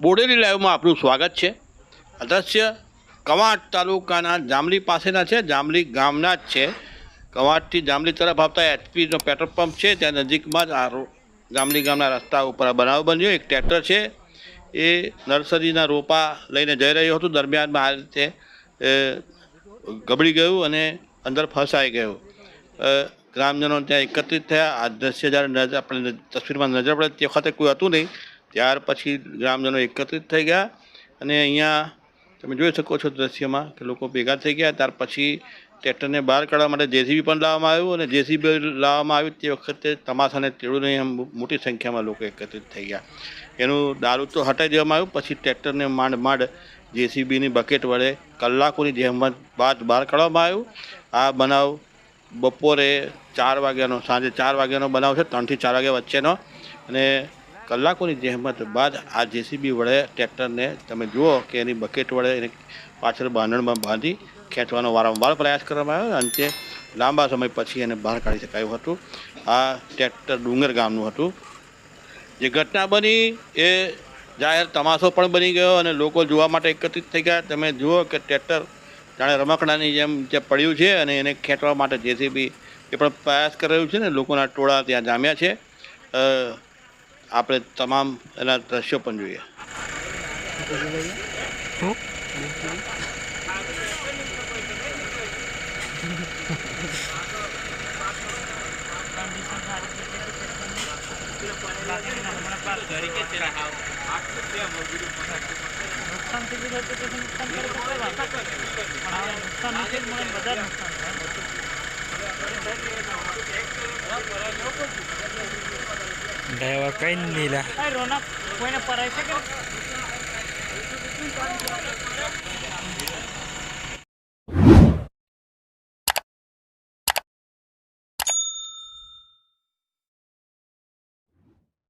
બોડેલી લાઈવમાં આપનું સ્વાગત છે. અદ્રશ્ય દ્રશ્ય કવાંટ તાલુકાના જામલી પાસેના છે. જામલી ગામના જ છે. કવાંટથી જામલી તરફ આવતા એચપીનો પેટ્રોલ પંપ છે. ત્યાં નજીકમાં જ આ જામલી ગામના રસ્તા ઉપર આ બનાવ બન્યો. એક ટ્રેક્ટર છે. એ નર્સરીના રોપા લઈને જઈ રહ્યો હતું. દરમિયાનમાં આ રીતે ગબડી ગયું અને અંદર ફસાઈ ગયું. ગ્રામજનો ત્યાં એકત્રિત થયા. આ દ્રશ્ય જ્યારે નજર આપણે તસવીરમાં નજર પડે તે વખતે કોઈ હતું નહીં. ત્યાર પછી ગ્રામજનો એકત્રિત થઈ ગયા અને અહીંયા તમે જોઈ શકો છો દ્રશ્યમાં કે લોકો ભેગા થઈ ગયા. ત્યાર પછી ટ્રેક્ટરને બહાર કાઢવા માટે જેસીબી પણ લાવવામાં આવ્યું અને જેસીબી લાવવામાં આવ્યું તે વખતે તમાશાને તેડુને મોટી સંખ્યામાં લોકો એકત્રિત થઈ ગયા. એનું દારૂ તો હટાઈ દેવામાં આવ્યું, પછી ટ્રેક્ટરને માંડ માંડ જેસીબીની બકેટ વડે કલાકોની જહેમત બાદ બહાર કાઢવામાં આવ્યું. આ બનાવ બપોરે ચાર વાગ્યાનો, સાંજે ચાર વાગ્યાનો બનાવ છે, ત્રણથી ચાર વાગ્યા વચ્ચેનો. અને કલાકોની જહેમત બાદ આ જેસીબી વડે ટ્રેક્ટરને તમે જુઓ કે એની બકેટ વડે એને પાછળ બાંધણમાં બાંધી ખેંચવાનો વારંવાર પ્રયાસ કરવામાં આવ્યો અંતે લાંબા સમય પછી એને બહાર કાઢી શકાયું હતું. આ ટ્રેક્ટર ડુંગર ગામનું હતું. જે ઘટના બની એ જાહેર તમાશો પણ બની ગયો અને લોકો જોવા માટે એકત્રિત થઈ ગયા. તમે જુઓ કે ટ્રેક્ટર જાણે રમકડાની જેમ જે પડ્યું છે અને એને ખેંચવા માટે જેસીબી એ પણ પ્રયાસ કરી રહ્યું છે ને લોકોના ટોળા ત્યાં જામ્યા છે. આપણે તમામ એના દ્રશ્યો પણ જોઈએ. નુકસાન થઈ ગયું નુકસાન કરે નુકસાન નથી મળે બધા નુકસાન થાય. ડ્રાઈવર કઈ નહીં લા કોઈને પરાય છે કે